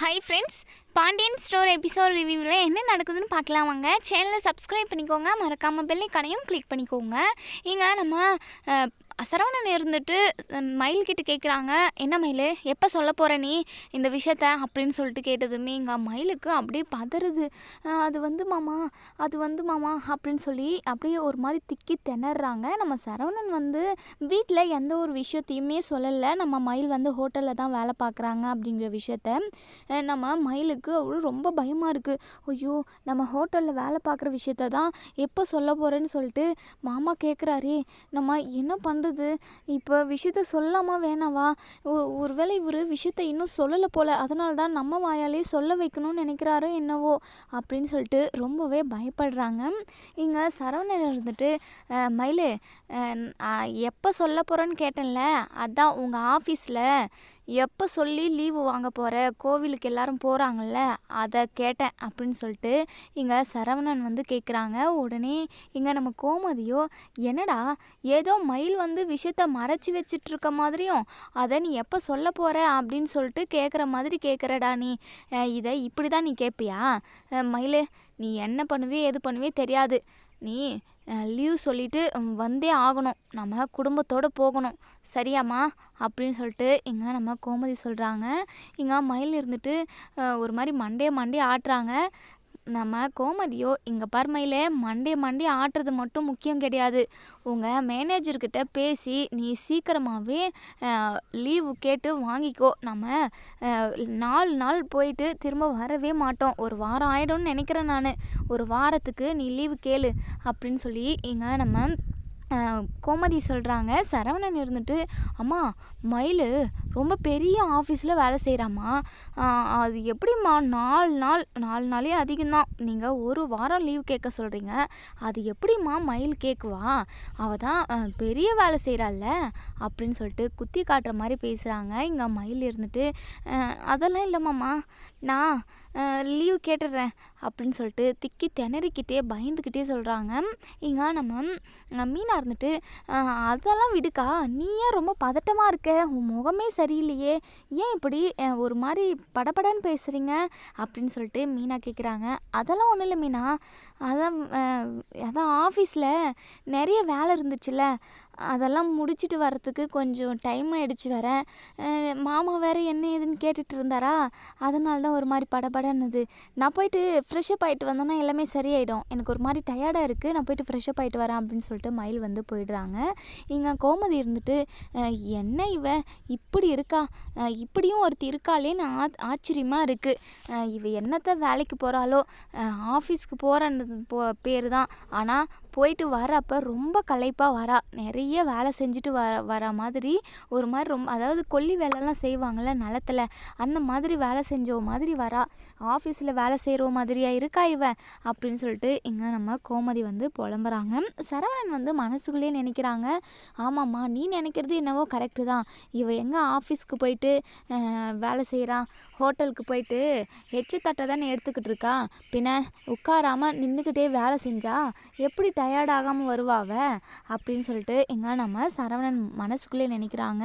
Hi friends Pandian store episode ரிவ்யூவில் என்ன நடக்குதுன்னு பார்க்கலாம் வாங்க. சேனலை சப்ஸ்கிரைப் பண்ணிக்கோங்க. மறக்காமல் பெல்லைக்கானையும் கிளிக் பண்ணிக்கோங்க. இங்கே நம்ம சரவணன் இருந்துட்டு மயில்கிட்ட மயில் கிட்ட கேட்குறாங்க என்ன மயில்? எப்போ சொல்ல போகிற நீ? இந்த விஷயத்த? அப்படின்னு சொல்லிட்டு கேட்டதுமே இங்கே மயிலுக்கு அப்படியே பதறுது. அது வந்து மாமா அது வந்து மாமா அப்படின்னு சொல்லி அப்படியே ஒரு மாதிரி திக்கி திணறாங்க. நம்ம சரவணன் வந்து வீட்டில் எந்த ஒரு விஷயத்தையுமே சொல்லலை. நம்ம மயில் வந்து ஹோட்டலில் தான் வேலை பார்க்குறாங்க அப்படிங்கிற விஷயத்த நம்ம மயிலுக்கு அவ்வளோ ரொம்ப பயமாக இருக்குது ஐயோ நம்ம ஹோட்டலில் வேலை பார்க்குற விஷயத்த தான் எப்போ சொல்ல போகிறேன்னு சொல்லிட்டு மாமா கேட்குறாரே நம்ம என்ன பண்ணுறது இப்போ விஷயத்த சொல்லாமா வேணாவா? ஒ- ஒருவேளை இவர் விஷயத்த இன்னும் சொல்லலை போல். அதனால தான் நம்ம வாயாலே சொல்ல வைக்கணும்னு நினைக்கிறாரோ என்னவோ அப்படின்னு சொல்லிட்டு ரொம்பவே பயப்படுறாங்க. இங்கே சரவணன் இருந்துட்டு மயிலு எப்போ சொல்ல போகிறேன்னு கேட்டேன்ல? அதான் உங்கள் ஆஃபீஸில் எப்போ சொல்லி லீவு வாங்க போகிற கோவிலுக்கு எல்லாரும் போகிறாங்கல்ல அதை கேட்டேன் அப்படின்னு சொல்லிட்டு இங்கே சரவணன் வந்து கேட்குறாங்க உடனே இங்கே நம்ம கோமதியோ என்னடா ஏதோ மயில் வந்து விஷயத்த மறைச்சி வச்சிட்டு இருக்க மாதிரியும் அதை நீ எப்போ சொல்ல போகிற அப்படின்னு சொல்லிட்டு கேட்குற மாதிரி கேட்குறடா நீ. இதை இப்படி தான் நீ கேட்பியா மயிலு நீ என்ன பண்ணுவே எது பண்ணுவே தெரியாது. நீ லீவ் சொல்லிட்டு வந்தே ஆகணும். நம்ம குடும்பத்தோடு போகணும். சரியாம்மா? அப்படின்னு சொல்லிட்டு இங்கே நம்ம கோமதி சொல்கிறாங்க இங்கே மயில் இருந்துட்டு ஒரு மாதிரி மண்டே மண்டே ஆட்டுறாங்க. நம்ம கோமதியோ இங்கே பர்மையிலே மண்டே மண்டே ஆட்டுறது மட்டும் முக்கியம் கிடையாது. உங்கள் மேனேஜர்கிட்ட பேசி நீ சீக்கிரமாகவே லீவு கேட்டு வாங்கிக்கோ. நம்ம நாலு நாள் போயிட்டு திரும்ப வரவே மாட்டோம். ஒரு வாரம் ஆயிடும்னு நினைக்கிறேன் நான். ஒரு வாரத்துக்கு நீ லீவு கேளு அப்படின்னு சொல்லி இங்கே நம்ம கோமதி சொல்கிறாங்க சரவணன் இருந்துட்டு அம்மா மயில் ரொம்ப பெரிய ஆஃபீஸில் வேலை செய்கிறாம்மா அது எப்படிம்மா நாலு நாள் நாலு நாளே அதிகம்தான். நீங்கள் ஒரு வாரம் லீவ் கேட்க சொல்கிறீங்க அது எப்படிம்மா மயில் கேட்குவா அவள் தான் பெரிய வேலை செய்கிறாள்ல அப்படின்னு சொல்லிட்டு குத்தி காட்டுற மாதிரி பேசுகிறாங்க இங்கே மயில் இருந்துட்டு அதெல்லாம் இல்லைம்மாம்மா. நான் லீவ் கேட்டுடுறேன் அப்படின்னு சொல்லிட்டு திக்கி திணறிக்கிட்டே பயந்துக்கிட்டே சொல்கிறாங்க இங்கே நம்ம மீனாக இருந்துட்டு அதெல்லாம் விடுக்கா நீ ஏன் ரொம்ப பதட்டமாக இருக்க? உன் முகமே சரியில்லையே. ஏன் இப்படி ஒரு மாதிரி படபடன்னு பேசுகிறீங்க அப்படின்னு சொல்லிட்டு மீனா கேட்குறாங்க அதெல்லாம் ஒன்றும் இல்லை மீனா. அதான் அதான் ஆஃபீஸில் நிறைய வேலை இருந்துச்சுல்ல. அதெல்லாம் முடிச்சிட்டு வரத்துக்கு கொஞ்சம் டைம் ஆகிடுச்சு வேற. மாமா வேற என்ன ஏதுன்னு கேட்டுட்டு இருந்தாரா? அதனால தான் ஒரு மாதிரி படபடன்னுது. நான் போயிட்டு ஃப்ரெஷ்ஷப் ஆகிட்டு வந்தேன்னா எல்லாமே சரியாயிடும். எனக்கு ஒரு மாதிரி டயர்டாக இருக்குது நான் போயிட்டு ஃப்ரெஷ்ஷப் ஆகிட்டு வரேன் அப்படின்னு சொல்லிட்டு மயில் வந்து போயிடுறாங்க. இங்கே கோமதி இருந்துட்டு என்ன இவ? இப்படி இருக்கா? இப்படியும் ஒருத்தி இருக்காளேன்னு ஆ ஆச்சரியமாக இருக்குது இவ என்னத்த வேலைக்கு போகிறாளோ ஆஃபீஸ்க்கு போகிற போ பேர் தான். ஆனால் போயிட்டு வரப்போ ரொம்ப களைப்பாக வரா. நிறைய வேலை செஞ்சுட்டு வர வர மாதிரி ஒரு மாதிரி ரொம்ப அதாவது கொல்லி வேலைலாம் செய்வாங்கள்ல நிலத்துல. அந்த மாதிரி வேலை செஞ்ச மாதிரி வரா. ஆஃபீஸில் வேலை செய்கிற மாதிரியா இருக்கா இவ? அப்படின்னு சொல்லிட்டு இங்கே நம்ம கோமதி வந்து புலம்புறாங்க. சரவணன் வந்து மனசுக்குள்ளேயே நினைக்கிறாங்க. ஆமாம்மா நீ நினைக்கிறது என்னவோ கரெக்டு தான். இவ எங்கே ஆஃபீஸ்க்கு போயிட்டு வேலை செய்கிறா ஹோட்டலுக்கு போயிட்டு எச்சு தட்டை தானே எடுத்துக்கிட்டு இருக்கா? பின்ன உட்காராமல் நின்றுக்கிட்டே வேலை செஞ்சா? எப்படி டயர்ட் ஆகாமல் வருவாவ அப்படின்னு சொல்லிட்டு எங்கே நம்ம சரவணன் மனசுக்குள்ளே நினைக்கிறாங்க.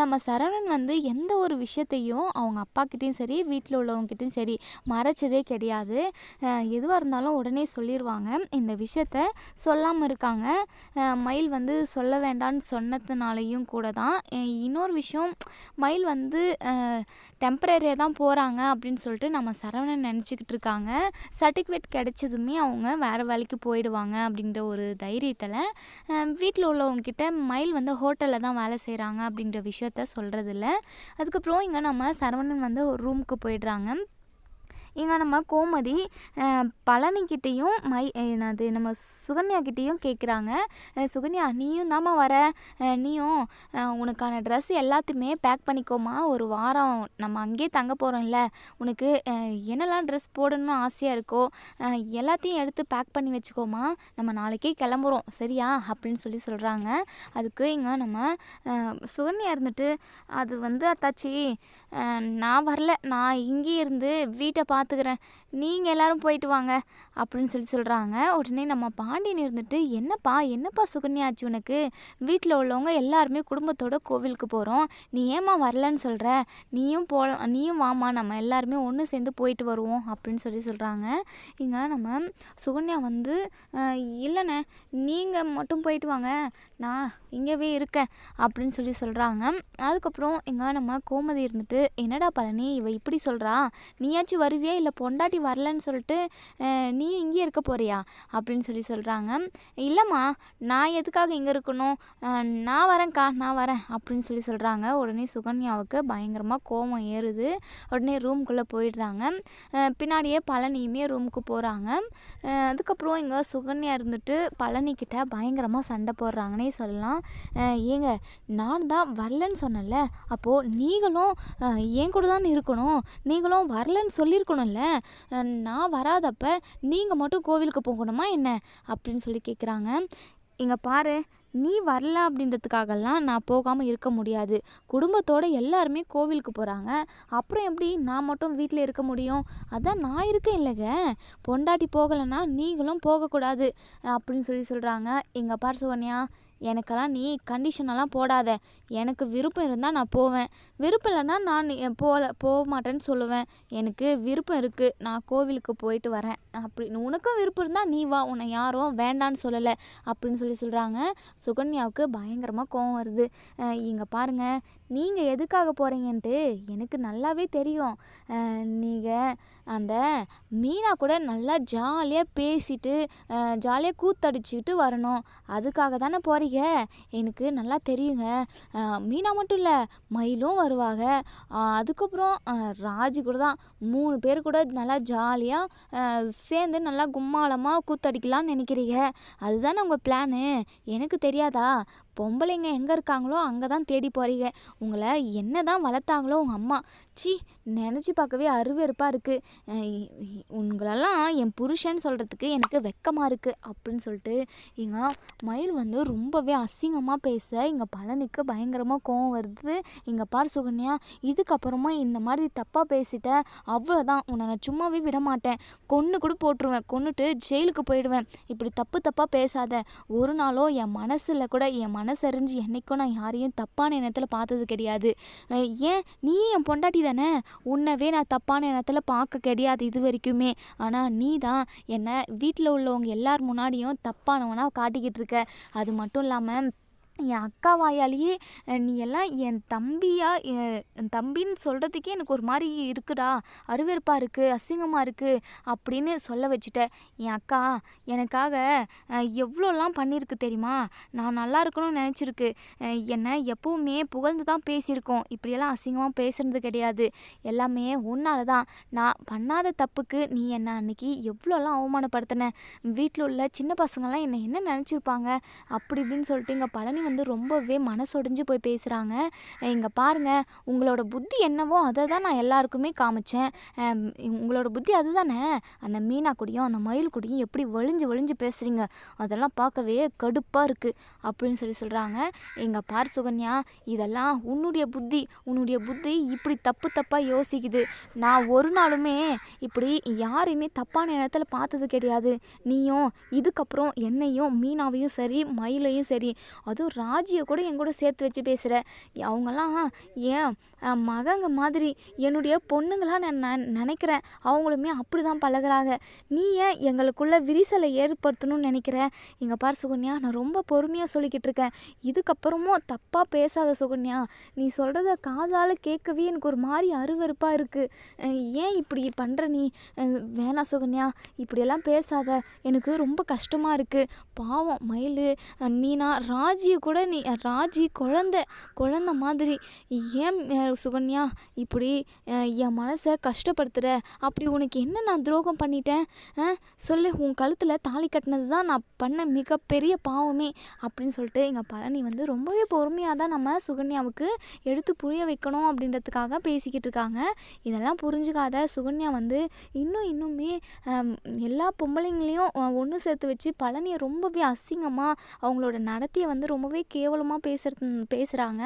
நம்ம சரவணன் வந்து எந்த ஒரு விஷயத்தையும் அவங்க அப்பாக்கிட்டேயும் சரி வீட்டில் உள்ளவங்ககிட்டயும் சரி மறைச்சதே கிடையாது. எதுவாக இருந்தாலும் உடனே சொல்லிடுவாங்க இந்த விஷயத்த சொல்லாமல் இருக்காங்க. மயில் வந்து சொல்ல வேண்டாம்னு சொன்னதுனாலையும் கூட தான். இன்னொரு விஷயம் மயில் வந்து டெம்பரரியாக தான் போகிறாங்க அப்படின்னு சொல்லிட்டு நம்ம சரவணன் நினச்சிக்கிட்டு இருக்காங்க. சர்டிஃபிகேட் கிடைச்சதுமே அவங்க வேறு வேலைக்கு போயிடுவாங்க அப்படின்னு அப்படின்ற ஒரு தைரியத்தில் வீட்டில் உள்ளவங்கக்கிட்ட மயில் வந்து ஹோட்டலில் தான் வேலை செய்கிறாங்க அப்படின்ற விஷயத்த சொல்கிறதில்ல அதுக்கப்புறம் இங்கே நம்ம சரவணன் வந்து ஒரு ரூமுக்கு போயிடுறாங்க. இங்கே நம்ம கோமதி பழனிக்கிட்டேயும் மை என்னது நம்ம சுகன்யாக்கிட்டேயும் கேட்குறாங்க சுகன்யா நீயும் தாம்மா வர. நீயும் உனக்கான ட்ரெஸ் எல்லாத்தையுமே பேக் பண்ணிக்கோமா ஒரு வாரம் நம்ம அங்கேயே தங்க போகிறோம்ல உனக்கு என்னெல்லாம் ட்ரெஸ் போடணும்னு ஆசையாக இருக்கோ எல்லாத்தையும் எடுத்து பேக் பண்ணி வச்சுக்கோமா நம்ம நாளைக்கே கிளம்புறோம். சரியா? அப்படின்னு சொல்லி சொல்கிறாங்க அதுக்கு இங்கே நம்ம சுகன்யா இருந்துட்டு அது வந்து அத்தாச்சி நான் வரல. நான் இங்கே இருந்து வீட்டை பார்த்துக்கிறேன். நீங்கள் எல்லாரும் போயிட்டு வாங்க அப்படின்னு சொல்லி சொல்கிறாங்க உடனே நம்ம பாண்டியன் இருந்துட்டு என்னப்பா என்னப்பா சுகன்யா ஆச்சு உனக்கு? வீட்டில் உள்ளவங்க எல்லாருமே குடும்பத்தோட கோவிலுக்கு போகிறோம் நீ ஏமா வரலன்னு சொல்கிற நீயும் போகலாம் நீயும் வாம்மா நம்ம எல்லாருமே ஒன்று சேர்ந்து போயிட்டு வருவோம் அப்படின்னு சொல்லி சொல்கிறாங்க இங்கே நம்ம சுகன்யா வந்து இல்லைண்ணே நீங்கள் மட்டும் போயிட்டு வாங்க. நான் இங்கேவே இருக்கேன் அப்படின்னு சொல்லி சொல்கிறாங்க அதுக்கப்புறம் எங்க நம்ம கோமதி இருந்துட்டு என்னடா பழனி இவ இப்படி சொல்கிறா நீயாச்சும் வருவியா? இல்லை பொண்டாட்டி வரலன்னு சொல்லிட்டு நீ இங்கேயே இருக்க போறியா? அப்படின்னு சொல்லி சொல்கிறாங்க இல்லைம்மா நான் எதுக்காக இங்கே இருக்கணும்? நான் வரேன்க்கா நான் வரேன் அப்படின்னு சொல்லி சொல்கிறாங்க உடனே சுகன்யாவுக்கு பயங்கரமாக கோபம் ஏறுது. உடனே ரூம்குள்ளே போயிடுறாங்க. பின்னாடியே பழனியுமே ரூமுக்கு போகிறாங்க அதுக்கப்புறம் இங்கே சுகன்யா இருந்துட்டு பழனிக்கிட்ட பயங்கரமாக சண்டை போடுறாங்கன்னே சொல்லலாம். ஏங்க நான் தான் வரலன்னு சொன்னேன்ல அப்போது நீங்களும் என் கூட தான் இருக்கணும்? நீங்களும் வரலன்னு சொல்லியிருக்கணும்ல? நான் வராதப்ப நீங்கள் மட்டும் கோவிலுக்கு போகணுமா என்ன? அப்படின்னு சொல்லி கேட்குறாங்க இங்கே பாரு நீ வரல அப்படின்றதுக்காகலாம் நான் போகாமல் இருக்க முடியாது. குடும்பத்தோடு எல்லாருமே கோவிலுக்கு போகிறாங்க அப்புறம் எப்படி நான் மட்டும் வீட்டில் இருக்க முடியும்? அதான் நான் இருக்கேன் இல்லைங்க. பொண்டாட்டி போகலைன்னா நீங்களும் போகக்கூடாது அப்படின்னு சொல்லி சொல்கிறாங்க எங்கள் பார் சுகன்யா எனக்கெல்லாம் நீ கண்டிஷனெல்லாம் போடாத. எனக்கு விருப்பம் இருந்தால் நான் போவேன். விருப்பம் இல்லைன்னா நான் போகல போக மாட்டேன்னு சொல்லுவேன். எனக்கு விருப்பம் இருக்குது நான் கோவிலுக்கு போயிட்டு வரேன். அப்படி உனக்கும் விருப்பம் இருந்தால் நீ வா. உன்னை யாரும் வேண்டான்னு சொல்லலை. அப்படின்னு சொல்லி சொல்கிறாங்க சுகன்யாவுக்கு பயங்கரமாக கோவம் வருது. இங்கே பாருங்கள் நீங்கள் எதுக்காக போகிறீங்கன்ட்டு எனக்கு நல்லாவே தெரியும். நீங்கள் அந்த மீனா கூட நல்லா ஜாலியாக பேசிட்டு ஜாலியாக கூத்தடிச்சுக்கிட்டு வரணும். அதுக்காக தானே போகிறீங்க எனக்கு நல்லா தெரியுங்க. மீனா மட்டும் இல்லை மயிலும் வருவாங்க அதுக்கப்புறம் ராஜு கூட தான். மூணு பேர் கூட நல்லா ஜாலியாக சேர்ந்து நல்லா கும்மாளமாக கூத்தடிக்கலாம்னு நினைக்கிறீங்க. அதுதானே உங்கள் பிளானு? எனக்கு தெரியாதா? பொம்பளைங்க எங்கே இருக்காங்களோ அங்கே தான் தேடி போகிறீங்க உங்களை என்ன தான் வளர்த்தாங்களோ உங்கள் அம்மா. சி நினச்சி பார்க்கவே அருவெருப்பாக இருக்குது உங்களெல்லாம் என் புருஷன் சொல்கிறதுக்கு எனக்கு வெக்கமாக இருக்குது அப்படின்னு சொல்லிட்டு இங்க மயில் வந்து ரொம்பவே அசிங்கமாக பேச இங்கே பழனிக்கு பயங்கரமாக கோவம் வருது. இங்கே பார் சுகன்யா இதுக்கப்புறமா இந்த மாதிரி தப்பாக பேசிட்டேன் அவ்வளோதான் உன்னை நான் சும்மாவே விட மாட்டேன். கொன்று கூட போட்டுருவேன். கொண்டுட்டு ஜெயிலுக்கு போயிடுவேன். இப்படி தப்பு தப்பாக பேசாத. ஒரு நாளோ என் மனசில் கூட என் மனசறிஞ்சு என்னைக்கும் நான் யாரையும் தப்பான எண்ணத்தில் பார்த்தது கிடையாது. ஏன்? நீ என் பொண்டாட்டி தானே? உன்னவே நான் தப்பான எண்ணத்தில் பார்க்க கிடையாது இது வரைக்குமே. ஆனால் நீ தான் என்னை வீட்டில் உள்ளவங்க எல்லார் முன்னாடியும் தப்பானவனாக காட்டிக்கிட்டு இருக்க. அது மட்டும் இல்லாமல் என் அக்கா வாயாலேயே நீ எல்லாம் என் தம்பியா என் என் தம்பின்னு சொல்கிறதுக்கே எனக்கு ஒரு மாதிரி இருக்குடா. அருவெருப்பாக இருக்குது அசிங்கமாக இருக்குது அப்படின்னு சொல்ல வச்சுட்ட. என் அக்கா எனக்காக எவ்வளோலாம் பண்ணியிருக்கு தெரியுமா? நான் நல்லா இருக்கணும்னு நினச்சிருக்கு. என்னை எப்போவுமே புகழ்ந்து தான் பேசியிருக்கோம். இப்படியெல்லாம் அசிங்கமாக பேசுகிறது கிடையாது. எல்லாமே உன்னால தான். நான் பண்ணாத தப்புக்கு நீ என்னை அன்னைக்கு எவ்வளோலாம் அவமானப்படுத்தின? வீட்டில் உள்ள சின்ன பசங்கள்லாம் என்னை என்ன நினச்சிருப்பாங்க? அப்படி இப்படின்னு சொல்லிட்டு இங்கே பழனி வந்து ரொம்பவே மனசொடிஞ்சு போய் பேசுகிறாங்க இங்கே பாருங்கள் உங்களோட புத்தி என்னவோ அதை தான் நான் எல்லாருக்குமே காமிச்சேன். உங்களோட புத்தி அதுதானே? அந்த மீனா குடியும் அந்த மயில் குடியும் எப்படி வழிஞ்சு வழிஞ்சு பேசுகிறீங்க அதெல்லாம் பார்க்கவே கடுப்பாக இருக்குது அப்படின்னு சொல்லி சொல்கிறாங்க எங்கள் பார் சுகன்யா இதெல்லாம் உன்னுடைய புத்தி உன்னுடைய புத்தி இப்படி தப்பு தப்பாக யோசிக்குது. நான் ஒரு நாளுமே இப்படி யாரையுமே தப்பான இடத்துல பார்த்தது கிடையாது. நீயும் இதுக்கப்புறம் என்னையும் மீனாவையும் சரி மயிலையும் சரி அதுவும் ராஜியை கூட என் கூட சேர்த்து வச்சு பேசுகிற அவங்கெல்லாம் ஏன் மகங்க மாதிரி என்னுடைய பொண்ணுங்களாக நான் நான் நினைக்கிறேன். அவங்களுமே அப்படி தான் பழகுறாங்க. நீ ஏன் எங்களுக்குள்ள விரிசலை ஏற்படுத்தணும்னு நினைக்கிற? எங்கள் பார் சுகன்யா நான் ரொம்ப பொறுமையாக சொல்லிக்கிட்டு இருக்கேன். இதுக்கப்புறமும் தப்பாக பேசாத சுகன்யா. நீ சொல்கிறத காதால் கேட்கவே எனக்கு ஒரு மாதிரி அருவருப்பாக இருக்குது ஏன் இப்படி பண்ணுற நீ? வேணாம் சுகன்யா இப்படியெல்லாம் பேசாத. எனக்கு ரொம்ப கஷ்டமாக இருக்குது பாவம் மயில் மீனா ராஜியை கூட நீ ராஜி குழந்த குழந்த மாதிரி. ஏன் சுகன்யா இப்படி என் மனசை கஷ்டப்படுத்துகிற அப்படி உனக்கு என்ன நான் துரோகம் பண்ணிட்டேன்? சொல்லு உன் கழுத்தில் தாலி கட்டினது தான் நான் பண்ண மிகப்பெரிய பாவமே அப்படின்னு சொல்லிட்டு எங்கள் பழனி வந்து ரொம்பவே பொறுமையாக தான் நம்ம சுகன்யாவுக்கு எடுத்து புரிய வைக்கணும் அப்படின்றதுக்காக பேசிக்கிட்டு இருக்காங்க. இதெல்லாம் புரிஞ்சுக்காத சுகன்யா வந்து இன்னும் இன்னுமே எல்லா பொம்பளைங்களையும் ஒன்று சேர்த்து வச்சு பழனியை ரொம்பவே அசிங்கமாக அவங்களோட நடத்தையை வந்து ரொம்பவே ரொம்பவே கேவலமாக பேசுறது பேசுகிறாங்க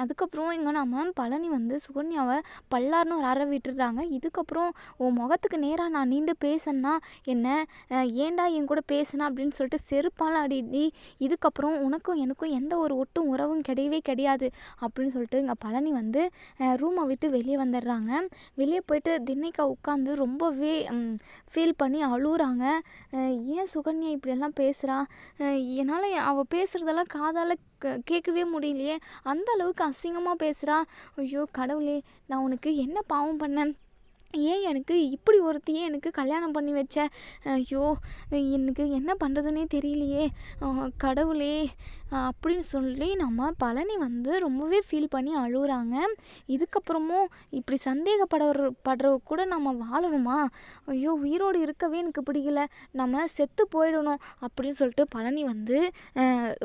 அதுக்கப்புறம் இங்கே நம்ம பழனி வந்து சுகன்யாவை பல்லார்னு ஒரு அற விட்டுடுறாங்க இதுக்கப்புறம் உன் முகத்துக்கு நேராக நான் நீண்டு பேசன்னா என்ன? ஏண்டா ஏன்டா என் கூட பேசுனா அப்படின்னு சொல்லிட்டு செருப்பால் அடிடி இதுக்கப்புறம் உனக்கும் எனக்கும் எந்த ஒரு ஒட்டும் உறவும் கிடையவே கிடையாது அப்படின்னு சொல்லிட்டு இங்கே பழனி வந்து ரூமை விட்டு வெளியே வந்துடுறாங்க. வெளியே போயிட்டு தின்னைக்கா உட்காந்து ரொம்பவே ஃபீல் பண்ணி அழுகுறாங்க. ஏன் சுகன்யா இப்படியெல்லாம் பேசுகிறா என்னால் அவள் பேசுகிறதெல்லாம் காதால் க கேட்கவே முடியலையே. அந்த அளவுக்கு அசிங்கமாக பேசுகிறா ஐயோ கடவுளே நான் உனக்கு என்ன பாவம் பண்ணேன்? ஏன் எனக்கு இப்படி ஒருத்தையே எனக்கு கல்யாணம் பண்ணி வச்ச? ஐயோ எனக்கு என்ன பண்ணுறதுனே தெரியலையே. கடவுளே அப்படின்னு சொல்லி நம்ம பழனி வந்து ரொம்பவே ஃபீல் பண்ணி அழுகுறாங்க இதுக்கப்புறமும் இப்படி சந்தேகப்படுற படுற கூட நம்ம வாழணுமா? ஐயோ உயிரோடு இருக்கவே எனக்கு பிடிக்கல. நம்ம செத்து போயிடணும் அப்படின்னு சொல்லிட்டு பழனி வந்து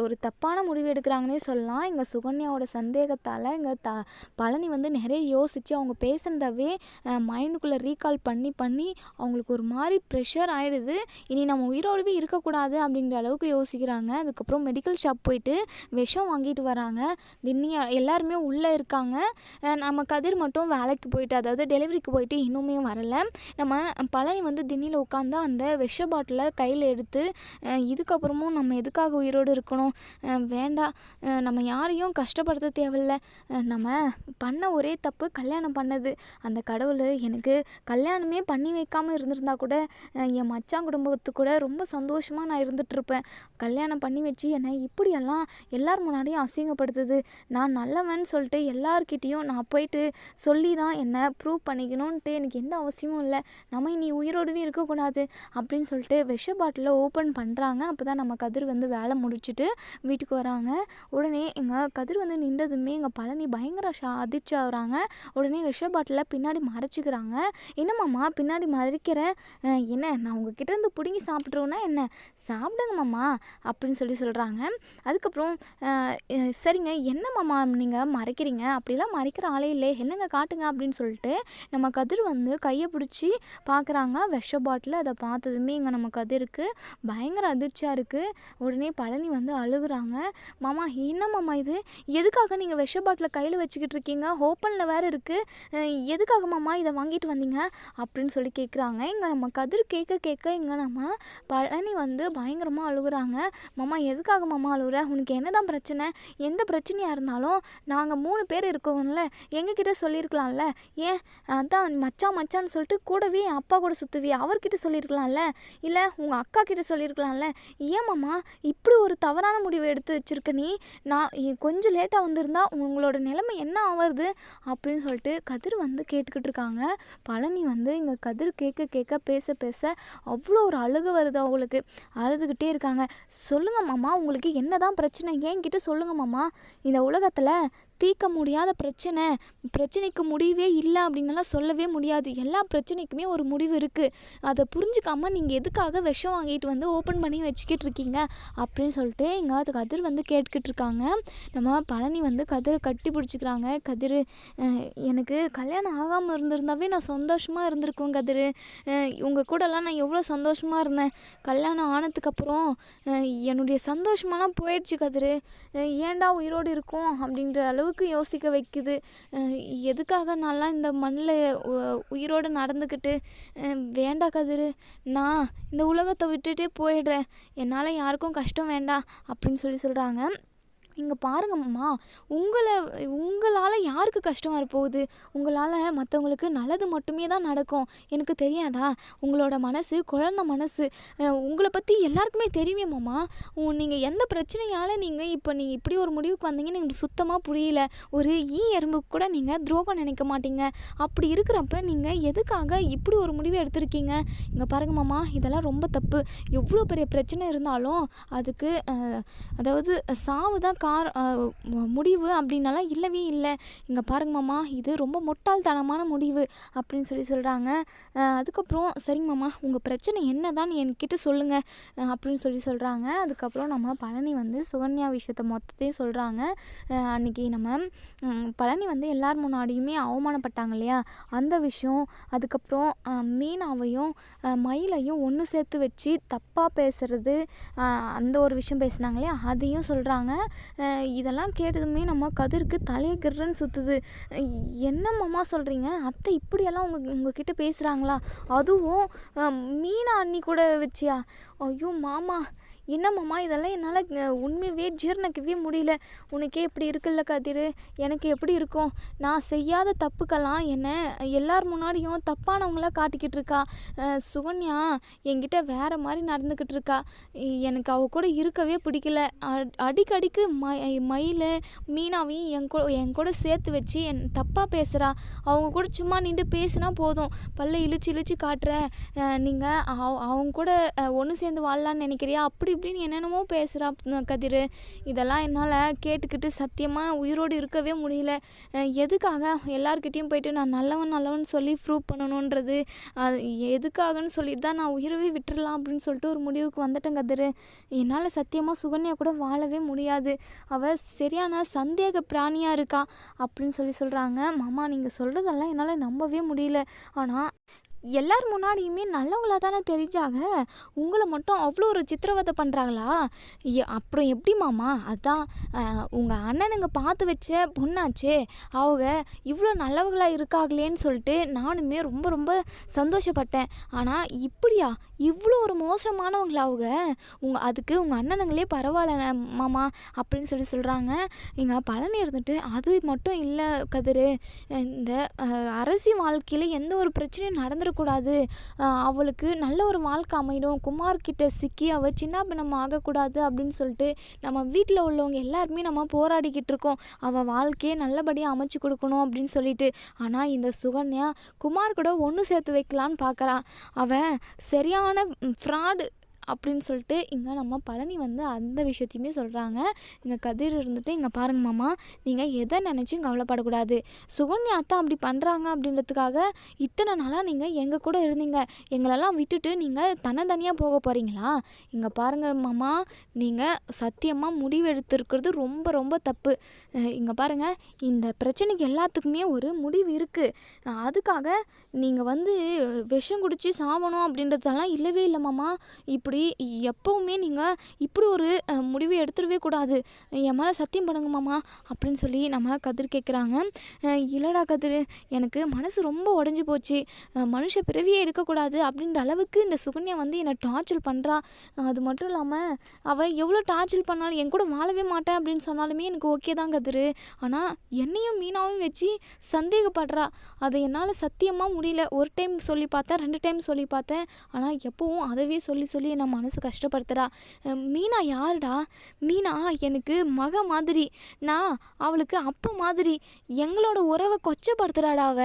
ஒரு தப்பான முடிவு எடுக்கிறாங்கன்னே சொல்லலாம். எங்கள் சுகன்யாவோட சந்தேகத்தால் எங்கள் த பழனி வந்து நிறைய யோசித்து அவங்க பேசுனதவே மைண்டுக்குள்ளே ரீகால் பண்ணி பண்ணி அவங்களுக்கு ஒரு மாதிரி ப்ரெஷர் ஆகிடுது இனி நம்ம உயிரோடவே இருக்கக்கூடாது அப்படிங்கிற அளவுக்கு யோசிக்கிறாங்க. அதுக்கப்புறம் மெடிக்கல் ஷாப் போயிட்டு விஷம் வாங்கிட்டு வராங்க. தின்னியா எல்லாருமே உள்ளே இருக்காங்க. நம்ம கதிர் மட்டும் வேலைக்கு போயிட்டு அதாவது டெலிவரிக்கு போயிட்டு இன்னுமே வரல. நம்ம பழனி வந்து திண்ணியில் உட்காந்து அந்த விஷ பாட்டிலை கையில் எடுத்து இதுக்கப்புறமும் நம்ம எதுக்காக உயிரோடு இருக்கணும்? வேண்டாம் நம்ம யாரையும் கஷ்டப்படுத்த தேவையில்ல. நம்ம பண்ண ஒரே தப்பு கல்யாணம் பண்ணது. அந்த கடவுள் எனக்கு கல்யாணமே பண்ணி வைக்காமல் இருந்திருந்தா கூட என் மச்சான் குடும்பத்து கூட ரொம்ப சந்தோஷமாக நான் இருந்துகிட்ருப்பேன் கல்யாணம் பண்ணி வச்சு என்னை இப்படி இப்படியெல்லாம் எல்லார் முன்னாடியும் அசிங்கப்படுத்துது. நான் நல்லவன் சொல்லிட்டு எல்லார்கிட்டேயும் நான் போயிட்டு சொல்லி தான் என்னை ப்ரூவ் பண்ணிக்கணுன்ட்டு எனக்கு எந்த அவசியமும் இல்லை. நம்ம இனி உயிரோடவே இருக்கக்கூடாது அப்படின்னு சொல்லிட்டு விஷ பாட்டிலை ஓப்பன் பண்ணுறாங்க அப்போ தான் நம்ம கதிர் வந்து வேலை முடிச்சுட்டு வீட்டுக்கு வராங்க. உடனே எங்கள் கதிர் வந்து நின்றதுமே எங்கள் பழனி பயங்கர ஷா அதிர்ச்சி ஆகுறாங்க. உடனே விஷ பாட்டிலில் பின்னாடி மறைச்சிக்கிறாங்க. என்னம்மாம்மா பின்னாடி மறைக்கிற? என்ன? நான் உங்ககிட்ட இருந்து பிடுங்கி சாப்பிட்ருவோன்னா என்ன? சாப்பிடுங்க மாமா அப்படின்னு சொல்லி சொல்கிறாங்க அதுக்கப்புறம் சரிங்க என்ன மாமா நீங்கள் மறைக்கிறீங்க? அப்படிலாம் மறைக்கிற ஆளே இல்லை. என்னங்க காட்டுங்க? அப்படின்னு சொல்லிட்டு நம்ம கதிர் வந்து கையை பிடிச்சி பார்க்குறாங்க. விஷ பாட்டில் அதை பார்த்ததுமே இங்கே நம்ம கதிருக்கு பயங்கர அதிர்ச்சியாக இருக்குது உடனே பழனி வந்து அழுகுறாங்க. மாமா என்ன மாமா இது? எதுக்காக நீங்கள் விஷ பாட்டில் கையில் வச்சுக்கிட்டு இருக்கீங்க? ஓப்பனில் வேறு இருக்குது எதுக்காக மாமா இதை வாங்கிட்டு வந்தீங்க? அப்படின்னு சொல்லி கேட்குறாங்க இங்கே நம்ம கதிர் கேட்க கேட்க இங்கே நம்ம பழனி வந்து பயங்கரமாக அழுகுறாங்க. மாமா எதுக்காக மாமா அழுகுற உனக்கு என்ன தான் பிரச்சனை? எந்த பிரச்சனையாக இருந்தாலும் நாங்கள் மூணு பேர் இருக்கோம்ல எங்ககிட்ட சொல்லியிருக்கலாம்ல ஏன்? அதான் மச்சான் மச்சான்னு சொல்லிட்டு கூடவே என் அப்பா கூட சுற்றுவி அவர்கிட்ட சொல்லியிருக்கலாம்ல இல்லை உங்கள் அக்கா கிட்ட சொல்லியிருக்கலாம்ல ஏன் மாமா இப்படி ஒரு தவறான முடிவு எடுத்து வச்சிருக்க நீ? நான் கொஞ்சம் லேட்டாக வந்திருந்தா உங்களோட நிலைமை என்ன ஆவறது? அப்படின்னு சொல்லிட்டு கதிர் வந்து கேட்டுக்கிட்டு இருக்காங்க. பழனி வந்து இங்கே கதிர் கேட்க கேட்க பேச பேச அவ்வளோ ஒரு அழுக வருது அவங்களுக்கு. அழுதுகிட்டே இருக்காங்க. சொல்லுங்க மாமா உங்களுக்கு என்னதான் பிரச்சனை. என்கிட்ட சொல்லுங்க மாமா. இந்த உலகத்தில் தீர்க்க முடியாத பிரச்சனை. பிரச்சனைக்கு முடிவே இல்லை அப்படின்னலாம் சொல்லவே முடியாது. எல்லா பிரச்சனைக்குமே ஒரு முடிவு இருக்குது அதை புரிஞ்சுக்காமல் நீங்கள் எதுக்காக விஷம் வாங்கிட்டு வந்து ஓப்பன் பண்ணி வச்சுக்கிட்டு இருக்கீங்க? அப்படின்னு சொல்லிட்டு இங்கே அது கதிர் வந்து கேட்டுக்கிட்டு இருக்காங்க. நம்ம பழனி வந்து கதிரை கட்டி பிடிச்சிக்கிறாங்க. கதிர் எனக்கு கல்யாணம் ஆகாமல் இருந்திருந்தாவே நான் சந்தோஷமாக இருந்திருக்கோம் கதிர். உங்கள் கூடலாம் நான் எவ்வளோ சந்தோஷமாக இருந்தேன். கல்யாணம் ஆனதுக்கப்புறம் என்னுடைய சந்தோஷமெல்லாம் போயிடுச்சு கதிர். ஏண்டா ஏன்டா உயிரோடு இருக்கும் அப்படின்ற அளவு அளவுக்கு யோசிக்க வைக்குது. எதுக்காக நான்லாம் இந்த மண்ணில் உயிரோடு நடந்துக்கிட்டு வேண்டா கதிர் நான் இந்த உலகத்தை விட்டுட்டே போயிடுறேன். என்னால் யாருக்கும் கஷ்டம் வேண்டாம் அப்படின்னு சொல்லி சொல்கிறாங்க இங்கே பாருங்கம்மா உங்களை உங்களால் யாருக்கு கஷ்டம் வரப்போகுது? உங்களால் மற்றவங்களுக்கு நல்லது மட்டுமே தான் நடக்கும். எனக்கு தெரியாதா? உங்களோட மனசு குழந்த மனசு உங்களை பற்றி எல்லாருக்குமே தெரியுமே மாமா. நீங்கள் எந்த பிரச்சனையால் நீங்கள் இப்போ நீங்கள் இப்படி ஒரு முடிவுக்கு வந்தீங்கன்னு எனக்கு சுத்தமாக புரியல. ஒரு ஈ எறும்புக்கு கூட நீங்கள் துரோகம் நினைக்க மாட்டீங்க. அப்படி இருக்கிறப்ப நீங்கள் எதுக்காக இப்படி ஒரு முடிவு எடுத்திருக்கீங்க? இங்கே பாருங்க மாமா இதெல்லாம் ரொம்ப தப்பு. எவ்வளோ பெரிய பிரச்சனை இருந்தாலும் அதுக்கு அதாவது சாவு தான் கார் முடிவு அப்படின்னலாம் இல்லவே இல்லை. இங்கே பாருங்க மாமா இது ரொம்ப முட்டாள்தனமான முடிவு அப்படின்னு சொல்லி சொல்கிறாங்க அதுக்கப்புறம் சரிங்க மாமா உங்கள் பிரச்சனை என்னதான் என்கிட்ட சொல்லுங்கள் அப்படின்னு சொல்லி சொல்கிறாங்க அதுக்கப்புறம் நம்ம பழனி வந்து சுகன்யா விஷயத்த மொத்தத்தையும் சொல்கிறாங்க அன்றைக்கி நம்ம பழனி வந்து எல்லார் முன்னாடியுமே அவமானப்பட்டாங்க இல்லையா? அந்த விஷயம் அதுக்கப்புறம் மீனாவையும் மயிலையும் ஒன்று சேர்த்து வச்சு தப்பாக பேசுகிறது அந்த ஒரு விஷயம் பேசுனாங்க இல்லையா? அதையும் சொல்கிறாங்க இதெல்லாம் கேட்டதுமே நம்ம கதிருக்கு தலையை கிர்றன்னு சுற்றுது என்னம்மாம்மா சொல்கிறீங்க அத்தை இப்படியெல்லாம் உங்கள் உங்ககிட்ட பேசுகிறாங்களா அதுவும் மீனா அண்ணி கூட வச்சியா? ஐயோ மாமா என்னம்மாம்மா இதெல்லாம் என்னால் உண்மையவே ஜீர்ணிக்கவே முடியல. உனக்கே இப்படி இருக்குல்ல கதிர்? எனக்கு எப்படி இருக்கும்? நான் செய்யாத தப்புக்கெல்லாம் என்னை எல்லார் முன்னாடியும் தப்பானவங்களா காட்டிக்கிட்டு இருக்கா? சுகன்யா என்கிட்ட வேற மாதிரி நடந்துக்கிட்டு இருக்கா. எனக்கு அவ கூட இருக்கவே பிடிக்கல. அ- அடிக்கடிக்கு ம மயில் மீனாவையும் என் கூட என் கூட சேர்த்து வச்சு என் தப்பாக பேசுகிறா அவங்க கூட சும்மா நின்று பேசினா போதும். பல்ல இழிச்சு இழுச்சு காட்டுற. நீங்கள் அவங்க கூட ஒன்று சேர்ந்து வாழலான்னு நினைக்கிறியா? அப்படி இப்படின்னு என்னென்னமோ பேசுகிறா கதிர். இதெல்லாம் என்னால் கேட்டுக்கிட்டு சத்தியமாக உயிரோடு இருக்கவே முடியல. எதுக்காக எல்லாருக்கிட்டேயும் போயிட்டு நான் நல்லவன் நல்லவன் சொல்லி ப்ரூவ் பண்ணணுன்றது அது எதுக்காகன்னு சொல்லிட்டு தான் நான் உயிரவே விட்டுடலாம் அப்படின்னு சொல்லிட்டு ஒரு முடிவுக்கு வந்துட்டேன் கதிர். என்னால் சத்தியமாக சுகன்யா கூட வாழவே முடியாது. அவள் சரியான சந்தேக பிராணியாக இருக்கா அப்படின்னு சொல்லி சொல்கிறாங்க மாமா நீங்கள் சொல்கிறதெல்லாம் என்னால் நம்பவே முடியல. ஆனால் எல்லார் முன்னாடியுமே நல்லவங்களா தானே தெரிஞ்சாங்க? உங்களை மட்டும் அவ்வளோ ஒரு சித்திரவதை பண்ணுறாங்களா அப்புறம் எப்படி மாமா? அதான் உங்கள் அண்ணனுங்க பார்த்து வச்ச பொண்ணாச்சே. அவங்க இவ்வளோ நல்லவங்களாக இருக்காங்களேன்னு சொல்லிட்டு நானுமே ரொம்ப ரொம்ப சந்தோஷப்பட்டேன். ஆனால் இப்படியா? இவ்வளோ ஒரு மோசமானவங்களா அவங்க உங்கள் அதுக்கு உங்கள் அண்ணனுங்களே பரவாயில்ல மாமா அப்படின்னு சொல்லி சொல்கிறாங்க எங்கள் பழனி இருந்துட்டு அது மட்டும் இல்லை கதிர். இந்த அரசி வாழ்க்கையில் எந்த ஒரு பிரச்சனையும் நடந்துடக்கூடாது அவளுக்கு நல்ல ஒரு வாழ்க்கை அமையிடும் குமார் கிட்டே சிக்கி அவள் சின்ன பின்னம் ஆகக்கூடாது அப்படின்னு சொல்லிட்டு நம்ம வீட்டில் உள்ளவங்க எல்லாருமே நம்ம போராடிக்கிட்டு இருக்கோம். அவள் வாழ்க்கையை நல்லபடியாக அமைச்சு கொடுக்கணும் அப்படின்னு சொல்லிட்டு. ஆனால் இந்த சுகன்யா குமார் கூட ஒன்று சேர்த்து வைக்கலான்னு பார்க்குறா அவன் சரியான விதமான ஃப்ராடு அப்படின்னு சொல்லிட்டு இங்கே நம்ம பழனி வந்து அந்த விஷயத்தையுமே சொல்கிறாங்க இங்கே கதிர் இருந்துட்டு இங்கே பாருங்க மாமா நீங்கள் எதை நினச்சும் கவலைப்படக்கூடாது. சுகன்யா அத்தா அப்படி பண்ணுறாங்க அப்படின்றதுக்காக இத்தனை நாளாக நீங்கள் எங்கள் கூட இருந்தீங்க? எங்களெல்லாம் விட்டுட்டு நீங்கள் தன்னந்தனியாக போக போகிறீங்களா இங்கே பாருங்கள் மாமா நீங்கள் சத்தியமாக முடிவெடுத்துருக்கிறது ரொம்ப ரொம்ப தப்பு. இங்கே பாருங்கள் இந்த பிரச்சனைக்கு எல்லாத்துக்குமே ஒரு முடிவு இருக்குது அதுக்காக நீங்கள் வந்து விஷம் குடித்து சாவணும் அப்படின்றதெல்லாம் இல்லவே இல்லை மாமா. இப்படி எப்போவுமே நீங்கள் இப்படி ஒரு முடிவை எடுத்துடவே கூடாது. என் மேலே சத்தியம் பண்ணுங்க மாமா அப்படின்னு சொல்லி நம்ம கதிர் கேட்குறாங்க இல்லைடா கதிர் எனக்கு மனசு ரொம்ப உடஞ்சி போச்சு. மனுஷ பிறவியே எடுக்கக்கூடாது அப்படின்ற அளவுக்கு இந்த சுகன்யா வந்து என்னை டார்ச்சர் பண்ணுறா அது மட்டும் இல்லாமல் அவள் எவ்வளோ டார்ச்சர் பண்ணாலும் என் கூட வாழவே மாட்டேன் அப்படின்னு சொன்னாலுமே எனக்கு ஓகே தான் கதிர். ஆனால் என்னையும் மீனாவும் வச்சு சந்தேகப்படுறா. அதை என்னால் சத்தியமாக முடியல. ஒரு டைம் சொல்லி பார்த்தேன் ரெண்டு டைம் சொல்லி பார்த்தேன். ஆனால் எப்போவும் அதவே சொல்லி சொல்லி நான் மனசு கஷ்டப்படுத்துகிறா மீனா யாருடா? மீனா எனக்கு மக மாதிரி. நான் அவளுக்கு அப்பா மாதிரி. எங்களோட உறவை கொச்சப்படுத்துகிறாடா அவ.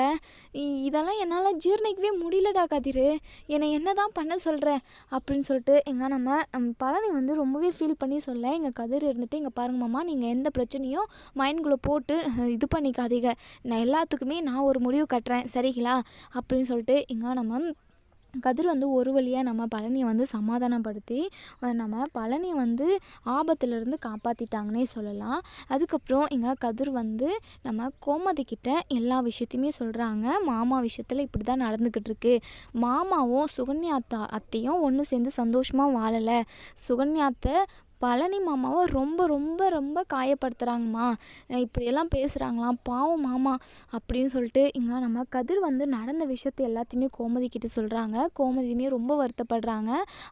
இதெல்லாம் என்னால் ஜீர்ணிக்கவே முடியலடா கதிர். என்னை என்ன தான் பண்ண சொல்கிற அப்படின்னு சொல்லிட்டு எங்கள் நம்ம பழனி வந்து ரொம்பவே ஃபீல் பண்ணி சொல்ல எங்கள் கதிர் இருந்துட்டு இங்கே பாருங்க மாமா நீங்கள் எந்த பிரச்சனையும் மைண்ட்குள்ளே போட்டு இது பண்ணிக்காதீங்க. நான் எல்லாத்துக்குமே நான் ஒரு முடிவு கட்டுறேன். சரிங்களா? அப்படின்னு சொல்லிட்டு எங்கள் நம்ம கதிர் வந்து ஒரு வழியாக நம்ம பழனியை வந்து சமாதானப்படுத்தி நம்ம பழனியை வந்து ஆபத்துலேருந்து காப்பாற்றிட்டாங்கன்னே சொல்லலாம். அதுக்கப்புறம் இங்கே கதிர் வந்து நம்ம கோமதி கிட்ட எல்லா விஷயத்தையுமே சொல்கிறாங்க மாமா விஷயத்தில் இப்படி தான் நடந்துக்கிட்டு இருக்கு. மாமாவும் சுகன்யா அத்தா அத்தையும் ஒன்று சேர்ந்து சந்தோஷமாக வாழலை. சுகன்யாத்தை பழனி மாமாவை ரொம்ப ரொம்ப ரொம்ப காயப்படுத்துகிறாங்கம்மா இப்படியெல்லாம் பேசுகிறாங்களாம் பாவம் மாமா அப்படின்னு சொல்லிட்டு இங்கே நம்ம கதிர் வந்து நடந்த விஷயத்தை எல்லாத்தையுமே கோமதி கிட்ட சொல்கிறாங்க கோமதியுமே ரொம்ப வருத்தப்படுறாங்க.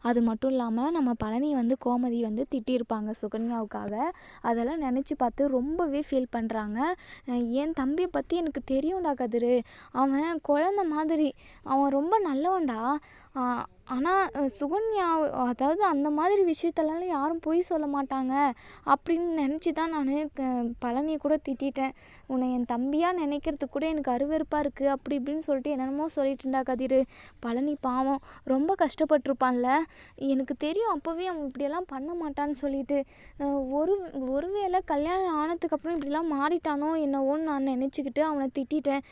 அது மட்டும் இல்லாமல் நம்ம பழனியை வந்து கோமதி வந்து திட்டியிருப்பாங்க சுகன்யாவுக்காக. அதெல்லாம் நினச்சி பார்த்து ரொம்பவே ஃபீல் பண்ணுறாங்க என் தம்பியை பற்றி எனக்கு தெரியும்டா கதிர். அவன் குழந்த மாதிரி. அவன் ரொம்ப நல்லவன்டா. ஆனால் சுகன்யா அதாவது அந்த மாதிரி விஷயத்தெல்லாம் யாரும் பொய் சொல்ல மாட்டாங்க அப்படின்னு நினச்சி தான் நான் பழனியை கூட திட்டிட்டேன். உன்னை என் தம்பியாக நினைக்கிறதுக்கு கூட எனக்கு அருவருப்பாக இருக்குது அப்படி இப்படின்னு சொல்லிட்டு என்னென்னமோ சொல்லிட்டு இருந்தா கதிர். பழனி பாவம் ரொம்ப கஷ்டப்பட்டிருப்பான்ல. எனக்கு தெரியும் அப்போவே அவன் இப்படியெல்லாம் பண்ண மாட்டான்னு சொல்லிட்டு. ஒரு ஒருவேளை கல்யாணம் ஆனதுக்கப்புறம் இப்படிலாம் மாறிட்டானோ என்னவோன்னு நான் நினச்சிக்கிட்டு அவனை திட்டிட்டேன்.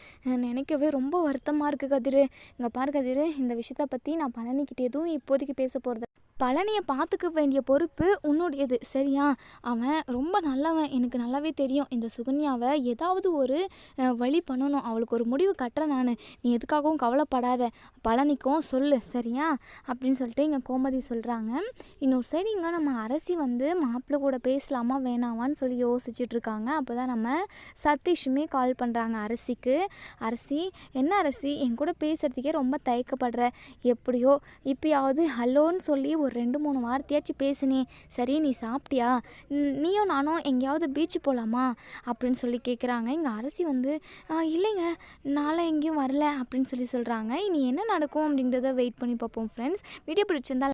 நினைக்கவே ரொம்ப வருத்தமாக இருக்குது கதிர். இங்கே பாரு கதிர் இந்த விஷயத்தை பற்றி நான் பழனிக்கிட்டே எதுவும் இப்போதைக்கு பேச போகிறது பழனியை பார்த்துக்க வேண்டிய பொறுப்பு உன்னுடையது. சரியா? அவன் ரொம்ப நல்லவன். எனக்கு நல்லாவே தெரியும். இந்த சுகன்யாவை ஏதாவது ஒரு வழி பண்ணணும். அவளுக்கு ஒரு முடிவு கட்டுறேன் நான். நீ எதுக்காகவும் கவலைப்படாத. பழனிக்கும் சொல்லு. சரியா? அப்படின்னு சொல்லிட்டு இங்கே கோமதி சொல்கிறாங்க இன்னொரு சரிங்க இங்கே நம்ம அரசி வந்து மாப்பிள்ளை கூட பேசலாமா வேணாமான்னு சொல்லி யோசிச்சுட்டு இருக்காங்க. அப்போ தான் நம்ம சதீஷுமே கால் பண்ணுறாங்க அரசிக்கு. அரசி என்ன அரசி? என் கூட பேசுகிறதுக்கே ரொம்ப தயக்கப்படுற. எப்படியோ இப்போயாவது ஹலோன்னு சொல்லி ஒரு ரெண்டு மூணு வார்த்தையாச்சும் பேசுனே சரி நீ சாப்பிட்டியா? நீயும் நானும் எங்கேயாவது பீச்சு போகலாமா அப்படின்னு சொல்லி கேட்குறாங்க எங்கள் அரசி வந்து இல்லைங்க நாளை எங்கேயும் வரல அப்படின்னு சொல்லி சொல்கிறாங்க இனி என்ன நடக்கும் அப்படின்றத வெயிட் பண்ணி பார்ப்போம் ஃப்ரெண்ட்ஸ் வீடியோ பிடிச்சிருந்தா